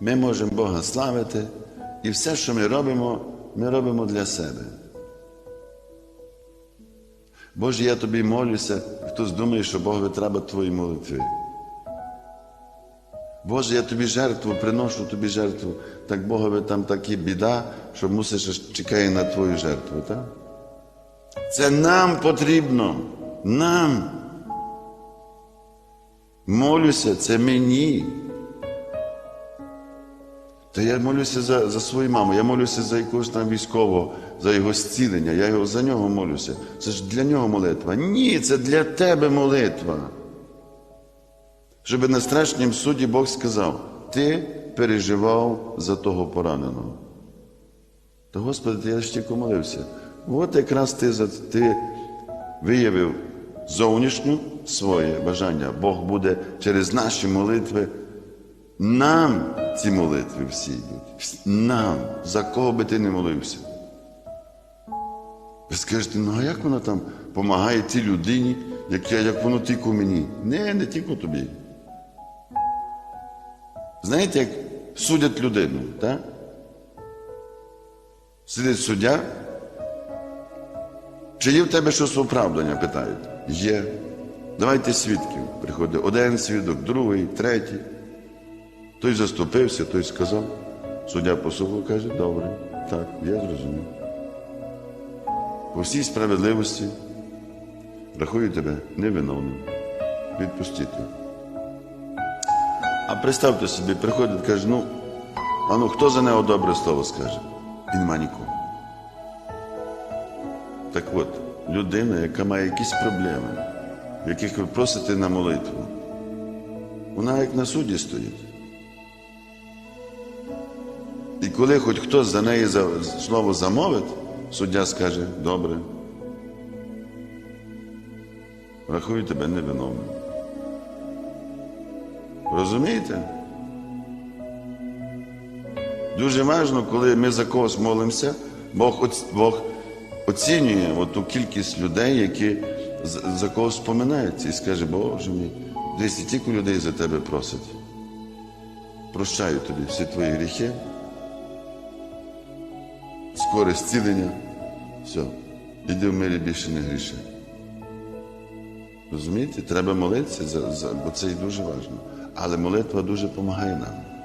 Ми можемо Бога славити, і все, що ми робимо, ми робимо для себе. Боже, я тобі молюся, хтось думає, що Богові треба твої молитви. Боже, я тобі жертву, приношу тобі жертву, так Богові там такі біда, що мусиш чекає на твою жертву. Так? Це нам потрібно. Нам. Молюся, це мені. Та я молюся за, за свою маму, я молюся за якогось там військового, за його зцілення, я його, за нього молюся. Це ж для нього молитва. Ні, це для тебе молитва. Щоб на страшнім суді Бог сказав, ти переживав за того пораненого. Та Господи, ти я ж тільки молився. От якраз ти, ти виявив зовнішню своє бажання. Бог буде через наші молитви. Нам ці молитви всі йдуть. Нам, за кого би ти не молився. Ви скажете, ну а як вона там допомагає тій людині, як, як воно тільки мені? Не, не тільки тобі. Знаєте, як судять людину, так? Сидить суддя, чи є в тебе щось оправдання, питають. Є. Давайте свідків. Приходить один свідок, другий, третій. Той заступився, той сказав. Суддя послухав, каже, добре, так, я зрозумів. По всій справедливості рахую тебе невиновним. Відпустити. А представте собі, приходить, каже, ну, а ну хто за нього добре слово скаже? І нема нікого. Так от, людина, яка має якісь проблеми, яких ви просите на молитву, вона як на суді стоїть. І коли хоч хтось за неї слово замовить, суддя скаже, добре. Рахую тебе невиновним. Розумієте? Дуже важливо, коли ми за когось молимося, Бог, Бог оцінює ту кількість людей, які за когось споминаються і скаже, Боже мій, десь тільки людей за тебе просить. Прощаю тобі всі твої гріхи, скоре зцілення, все, іди в мирі більше не гріши. Розумієте? Треба молитися, за, за, бо це і дуже важливо. Але молитва дуже допомагає нам.